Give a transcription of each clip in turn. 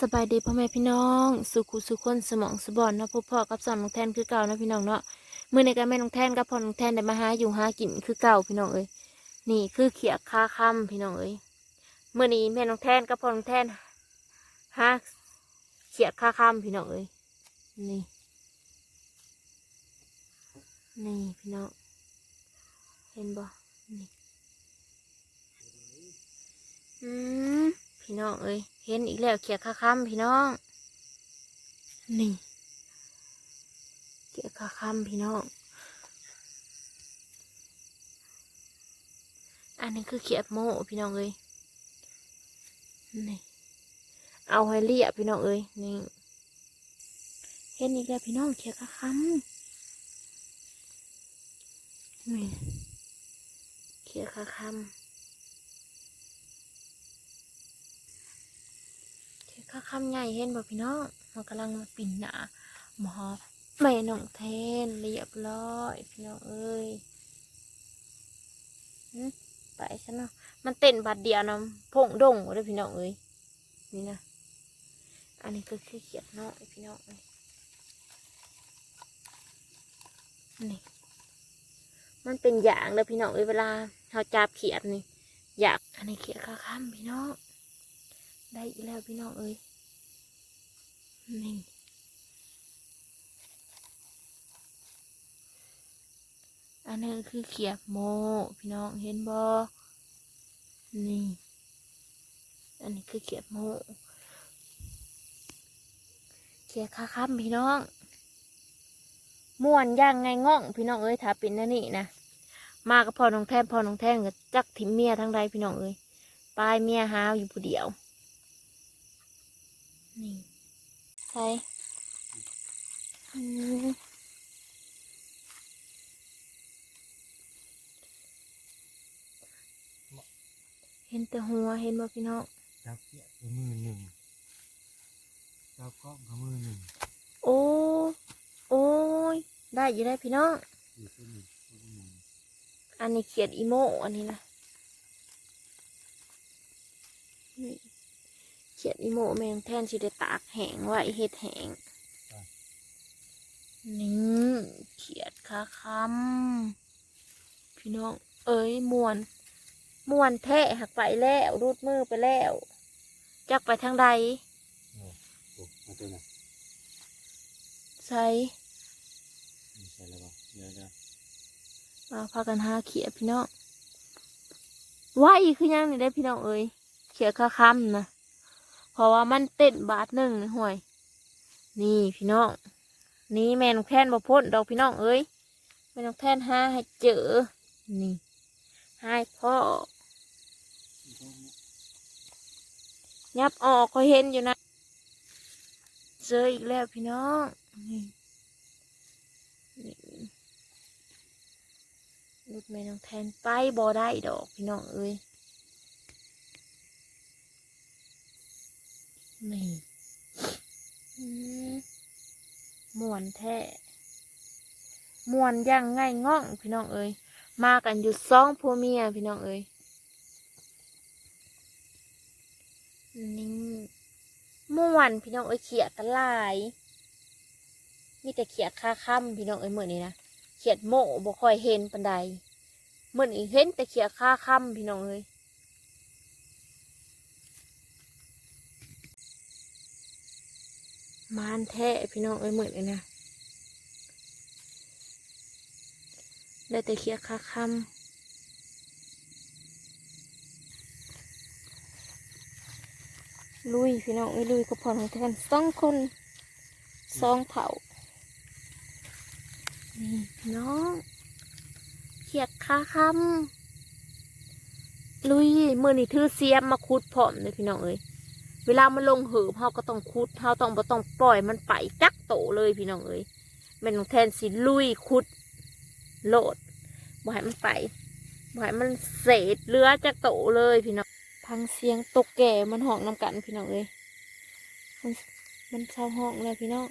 สบายดีพ่อแม่พี่น้อง สุขุสุขคนสมองสบอนเนาะพบพ่อกับสอนน้องแทนคือเก่านะพี่น้องเนาะมือในการแม่น้องแทนกับพ่อน้องแทนได้มาหาอยู่หากินคือเก่าพี่น้องเอ้ยนี่คือเขียคาค่ำพี่น้องเอ้ยมื่อนี้แม่น้องแทนกับพ่อน้องแทนหาเขียคาค่ำพี่น้องเอ้ยนี่นี่พี่น้องเห็นบ่นี่อืม พี่น้องเอ้ยเห็นอีกแล้วเขียค่าคำพี่น้อง นี่เขียค่าคำพี่น้อง อันนี้คือเขียดโม่พี่น้องเอ้ยนี่เอาให้เรียบพี่น้องเอ้ยนี่เห็นอีกแล้วพี่น้องเขียค่าคำนี่เขียค่าคำ เทข้าคำใหญ่เห็นบ่พี่น้องมันกำลังมาปิ่นหนาหมอแม่น้องเทนเรียบร้อยพี่น้องเอ้ยไปซะเนาะมันเต้นบัดเดียวนะพงดงหมดเลยพี่น้องเอ้ยนี่นะอันนี้ก็คือเขียดน้อยพี่น้องเอ้ยนี่มันเป็นอย่างเลยพี่น้องเอ้ยเวลาเราจับเขียดนี่อยากอันนี้เขียดข้าค่ำพี่น้องได้อีกแล้วพี่น้องเอ้ย นี่อันนี้คือเขียบโม พี่น้องเห็นบอนี่ อันนี้คือเขียบโม เขียบคาค้ำพี่น้องม่วนย่างไงง่องพี่น้องเอ้ยถ้าเป็นนั่นนี่นะมากับพ่อน้องแทนพ่อน้องแทนกับจักทิมเมียทั้งใดพี่น้องเอ้ยปลายเมียหาวอยู่ผู้เดียวนี่ ใช่อืมเห็นแต่หัวเห็นบ่พี่น้องจับเกี้ยกับมือหนึ่งจับกล้องกับมือหนึ่งโอ้โอ้ยได้อยู่ได้พี่น้องอยู่ตัวหนึ่งตัวหนึ่งอันนี้เขียดอีโมอันนี้นะนี่ เขียดอีโมแมงแท่นสิได้ตากแห้งไว้เฮ็ดแห้งนี่เขียดคาคำพี่น้อง เอ้ยมวนมวนแทะหักไปแล้วรูดมือไปแล้วจักไปทางใดโอ้โหมาตัวน่ะใส่นี่ใส่แล้วป่ะเดี๋ยวเดี๋ยวมาพากันหาเขียดพี่น้องไว้คือยังนี่ได้อพี่น้องเอ้ยเขียดคาคำนะเพ ราะว่ามันเต้นบาทหนึ่งนะห่วย นี่พี่น้อง นี่แม่นองแท่นบ่พ้นดอกพี่น้องเอ้ยแม่นองแท่นหาให้เจอ นี่ให้พ่อ ยับออกก็เห็นอยู่นะ เจออีกแล้วพี่น้อง นี่นี่ลูกแม่น้องแทนไปบ่ได้ดอกพี่น้องเอ้ย นี่อืมวนแท้มวนย่างง่ายง่องพี่น้องเอ้ยมากันอยู่สองผัวเมียพี่น้องเอ้ยนี่ม่วนพี่น้องเอ้ยเขียดกันหลายมีแต่เขียดค่าค่ำพี่น้องเอ้ยเหมือนนี้นะเขียดโม่บ่ค่อยเห็นปันใดเหมือนอีเห็นแต่เขียดค่าค่ำพี่น้องเอ้ย มานแท้พี่น้องเอ้ยเหมือนนี้นะได้แต่เขียค่าคำลุยพี่น้องไอ้ลุยกับพ่อของแทนสองคนสองเผานี่พี่น้องเขียดคาคำลุยมือนี่ถือเสียมมาคุดพร้อมเลยพี่น้องเอ้ย เวลามันลงเหือบเฮาก็ต้องคุดเฮาต้องบ่ต้องปล่อยมันไปจักโตเลยพี่น้องเอ้ยแม่นแทนสิลุยคุดโลดบ่ให้มันไปบ่ให้มันเศษเลือจักโตเลยพี่น้องพังเสียงตกแก่มันห้องนำกันพี่น้องเอ้ยมันมันเศร้าห้องแล้วพี่น้อง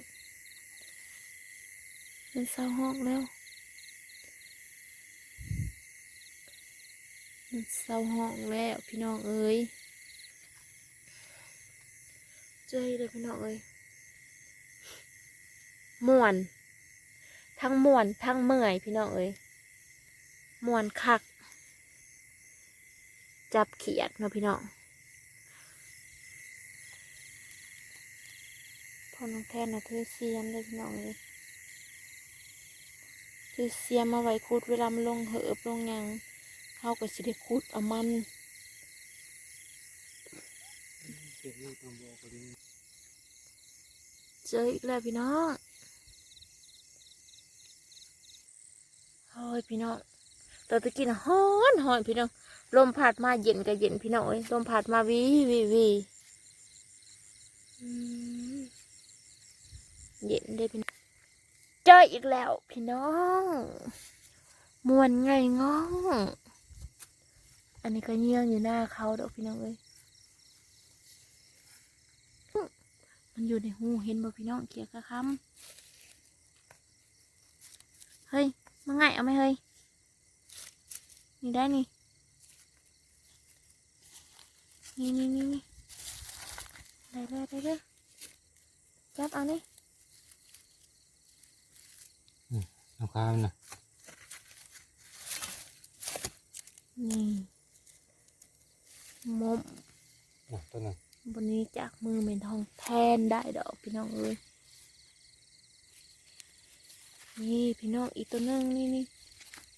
มันเศร้าห้องแล้วมันเศร้าห้องแล้วพี่น้องเอ้ย เจอเลยพี่น้องเอ้ยม่วน ทั้งม่วนทั้งเมื่อยพี่น้องเอ้ยม่วนคัก จับเขียดเนาะพี่น้องพอน้องแทนนะถือเสียมเลยพี่น้องเลยถือเสียมมาไว้คุดเวลามันลงเหือบลงหยังเข้าก็สิได้คุดเอามันเก็บลูกตามบอกก็ดี เจออีกแล้วพี่น้องเฮ้ยพี่น้องตอนตะกี้นะฮ้อนฮ้อนพี่น้อง ลมพัดมาเย็นก็เย็นพี่น้องเอ้ยลมพัดมาวีวีวีเย็นได้พี่น้องเจออีกแล้วพี่น้องมวนไงง้อง อันนี้ก็เยี่ยงอยู่หน้าเขาดอกพี่น้องเอ้ย มันอยู่ในหูเห็นบ่พี่น้องเกียกระคำเฮ้ยมาไงเอาไหมเฮ้ยนี่ได้นี่นี่นี่นี่นี่ได้เลยได้เลยจับเอานี่เอาข้าวนะนี่มมอะตัวนั้น บนนี้จากมือเป็นทองแทนได้ดอกพี่น้องเอ้ยนี่พี่น้องอีกตัวหนึงนี่นี่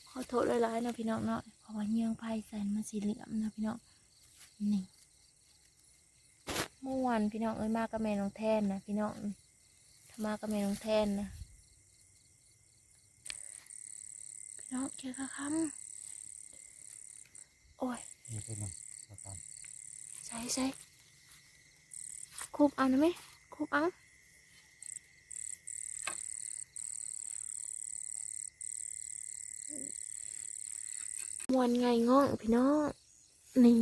ขอโทษหลายๆนะพี่น้องเนาะเพราะว่าเงี้ยงไพ่ใส่มาสีเหลืองนะพี่น้องนี่เมื่อวานพี่น้องเอ้ยมากับแม่น้องแทนนะพี่น้องถ้ามากับแม่น้องแทนนะพี่น้องเกี่ยวกับคำโอ้ยนี่ตัวนั้นเอาตามใช่ใช่ คูบเอานะไหมคูบเอามวนไงง้องพี่น้องนี่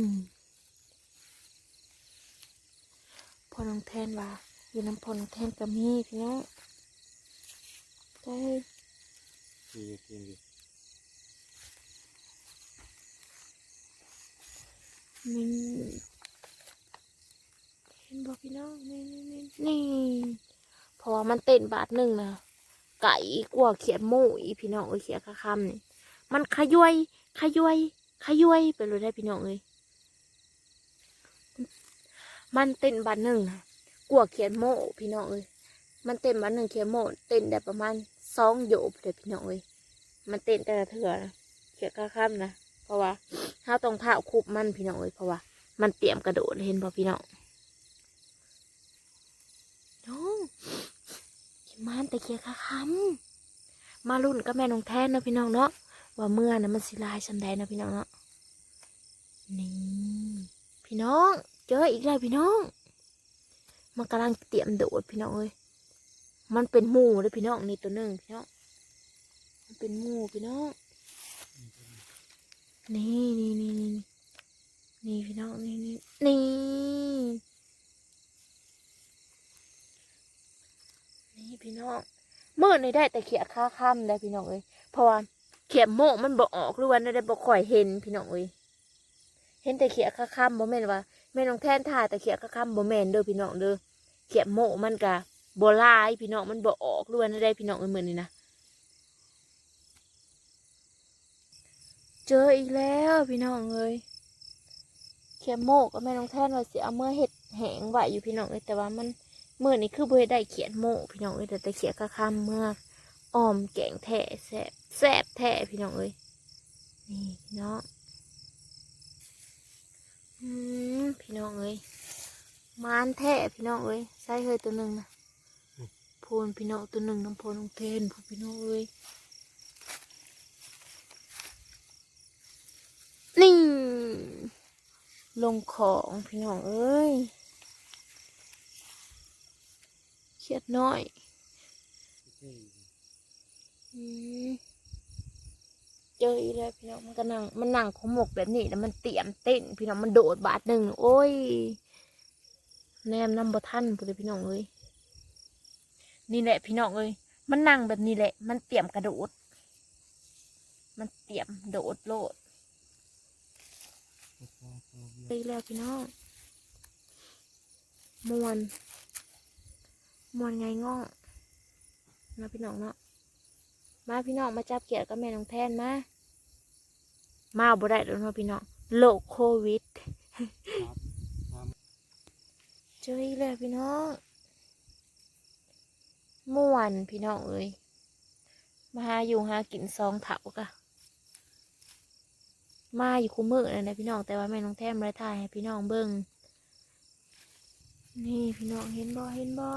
พอน้องแทนว่าอยู่น้ำพอน้องแทนก็มีพี่น้องใช่กินกินดินี่เห็นบอกพี่น้องนี่นี่นี่นี่เพราะว่ามันเต้นบาทหนึ่งนะไก่กว่าเขียนหมูอีพี่น้องเอ้ยเขียนคำคำนี่มันขยวยขยวยขยวยไปเลยได้พี่น้องเอ้ยมันเต้นบาทหนึ่งนะกว่าเขียนโมพี่น้องเอ้ยมันเต้นบาทหนึ่งเขียนโมเต้นได้ประมาณสองโยบเลยพี่น้องเอ้ยมันเต้นแต่ละเถื่อนะเขียนคำคำนะเพราะว่าถ้าต้องผ่าคุบมันพี่น้องเอ้ยเพราะว่า มันเตรียมกระโดดเห็นบ่พี่น้อง น้องขิมันต่เคียค่ะคำมารุ่นกับแม่น้องแทนเนาะพี่น้องเนาะว่าเมื่อนะมันสิลายชันใดเนาะพี่น้องเนาะนี่พี่น้อง เจออีกแล้วพี่น้อง มันกำลังเตรียมโดดพี่น้องเอ้ยมันเป็นหมูเลยพี่น้องนี่ตัวหนึ่งพี่น้องมันเป็นหมูพี่น้องนี่นี่นี่นี่นี่พี่น้องนี่นี่นี่นี่ พี่น้องเมื่อในได้แต่เขียค่าค่ำได้พี่น้องเอ้ยเพราะว่าเขียโมกมันบ่ออกหรือว่าได้บ่ค่อยเห็นพี่น้องเอ้ยเห็นแต่เขียค่าค่ำบ่แม่นว่าแม่น้องแทนถ่าแต่เขียค่าค่ำบ่แม่นเด้อพี่น้องเด้อเขียโมกมันกะบ่ลายพี่น้องมันบ่ออกหรือว่าได้พี่น้องเอ้ยเหมือนนี่นะเจออีกแล้วพี่น้องเอ้ยเขียโมกก็แม่น้องแท่นว่าสิเอาเมื่อเห็ดแหงไหวอยู่พี่น้องเอ้ยแต่ว่ามัน เมื่อนี้คือบ่ได้เขียนโมกพี่น้องเอ้ยแต่แต่เขียนข้าคำเมื่อออมแกงแท่แซ่บแซ่บแท่พี่น้องเอ้ยนี่พี่น้องอืมพี่น้องเอ้ยมานแท่พี่น้องเอ้ยใส่เฮยตัวหนึ่งนะโพนพี่น้องตัวหนึ่งน้ำโพนน้องเทนพูพี่น้องเอ้ยนี่ลงของพี่น้องเอ้ย เครียดน้อยอืมเจออีกแล้วพี่น้องมันก็นั่งมันนั่งขมกแบบนี้แล้วมันเตรียมเต้น พี่น้องมันโดดบาทหนึ่งโอ้ยแนมนำบ่ทันพูดเลยพี่น้องเอ้ยนี่แหละพี่น้องเอ้ยมันนั่งแบบนี้แหละ มันเตรียมกระโดด มันเตรียมโดดโลดไปแล้วพี่น้องมวน มวนไงง่องมาพี่น้องเนาะมาพี่น้องมาจับเกียรกับแม่น้องแทนมามาบ่ได้แล้วเนาะพี่น้องโรคโควิดเจออีกแล้วพี่น้องม่วนพี่น้องเอ้ยมาหาอยู่หากินซองเถากะมาอยู่คู่มือเลยนะพี่น้องแต่ว่าแม่น้องแทมไม่ได้ถ่ายให้พี่น้องเบิ่ง นี่พี่น้องเห็นบ่เห็นบ่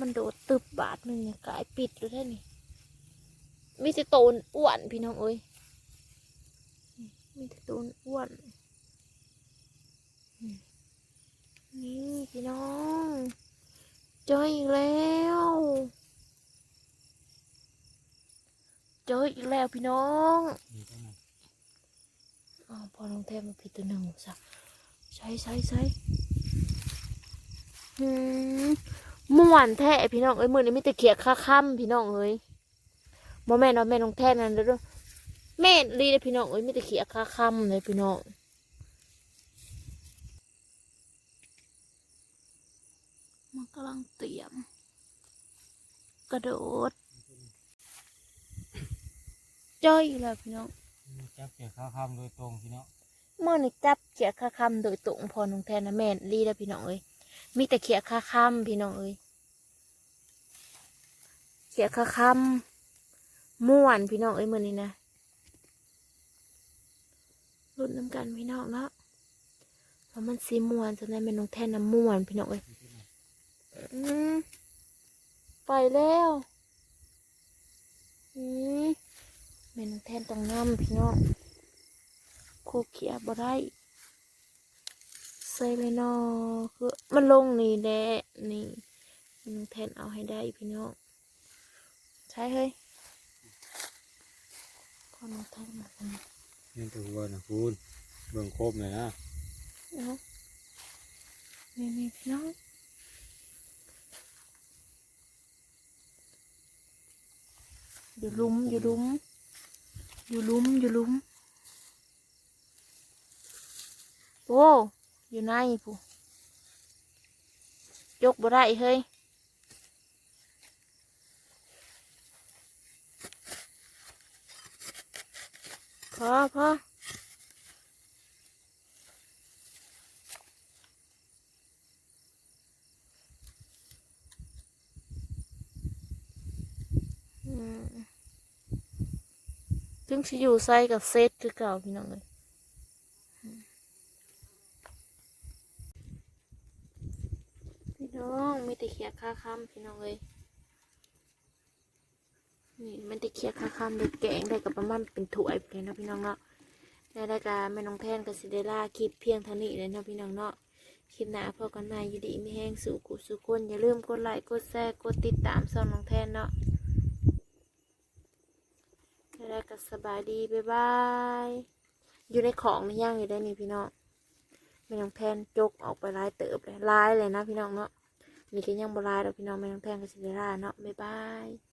มันโดดตึบบาทหนึ่งเนี่ยกลายปิดเลยแท่นี่มีแต่โตนอ้วนพี่น้องเอ้ยมีแต่โตนอ้วนนี่พี่น้องเจออีกแล้วเจออีกแล้วพี่น้องำนี่ตรงนั้นอ๋อพอน้องเทมมาผิดตัวหนึ่งซะใช้ใช้ใช้หื มม่วนแท้พี่น้องเอ้ยมือนี้มีแต่เขียค่าค่ำพี่น้องเอ้ยโมแม่นว่าแม่น้องแท้นั่นเด้อแม่รีเลยพี่น้องเอ้ยมีแต่เขียค่าค่ำเลยพี่น้องมันกำลังเตรียม กระโดดจ้อยแล้วพี่น้องนี่จับเกี่ยวข้าวคำโดยตรงพี่น้องเมื่อนี่จับเขียค่าคำโดยตรงพอน้องแทนนะแม่นรีแล้วพี่น้องเอ้ย มีแต่เขียค่าคำพี่น้องเอ้ยเขียค่าคำม่วนพี่น้องเอ้ยมือนี้นะรุ่นน้ำกันพี่น้องเนาะเพราะมันสีม่วนจนได้แม่น้องแท่นน้ำม่วนพี่น้องเอ้ยอืมไปแล้วอืมแม่นองแทนต้องน้ำพี่น้องโคเขียบ่ได้ ส่เลยเนาะคือมันลงนี่แหละนี่แม่นองแทนเอาให้ได้พี่น้องใช่เฮ้ยพอน้องแทนมาแล้วนี่ตัวหัวนะคุณเบิ่งครบเลยนะเนาะนี่นี่พี่น้องอยู่หลุมอยู่หลุมอยู่หลุมอยู่หลุมโอ้ อยู่ในผู้ยกบ่ได้เฮ้ยพอพออืมถึงสิอยู่ใส่กับเซตคือเก่าพี่น้องเลยอืมพี่น้องไม่ได้เขีย ค่าคำพี่น้องเลยนี่มันได้เขียค่าคำได้แกงได้กับประมาณเป็นถ้วยเลยนะพี่น้องเนาะในรายการแม่น้องแทนกับซิเดล่าคลิปเพียงเท่านี้เลยนะพี่น้องเนาะคลิปหน้าพบกันใหม่ยู่ดีไม่แห้งสู่กุสุคนอย่าลืมกดไลค์กดแชร์กดติดตามช่องน้องแทนเนาะแล้วก็สบายดีบ๊ายบายอยู่ในของในย่างอยู่ได้นี่พี่น้องไม่ต้องแทนจกออกไปลายเติบเลยลายเลยนะพี่น้องเนาะ นี่ก็ยังบลายดอกพี่น้องไม่ต้องแพงก็สิได้ลาเนาะบ๊ายบาย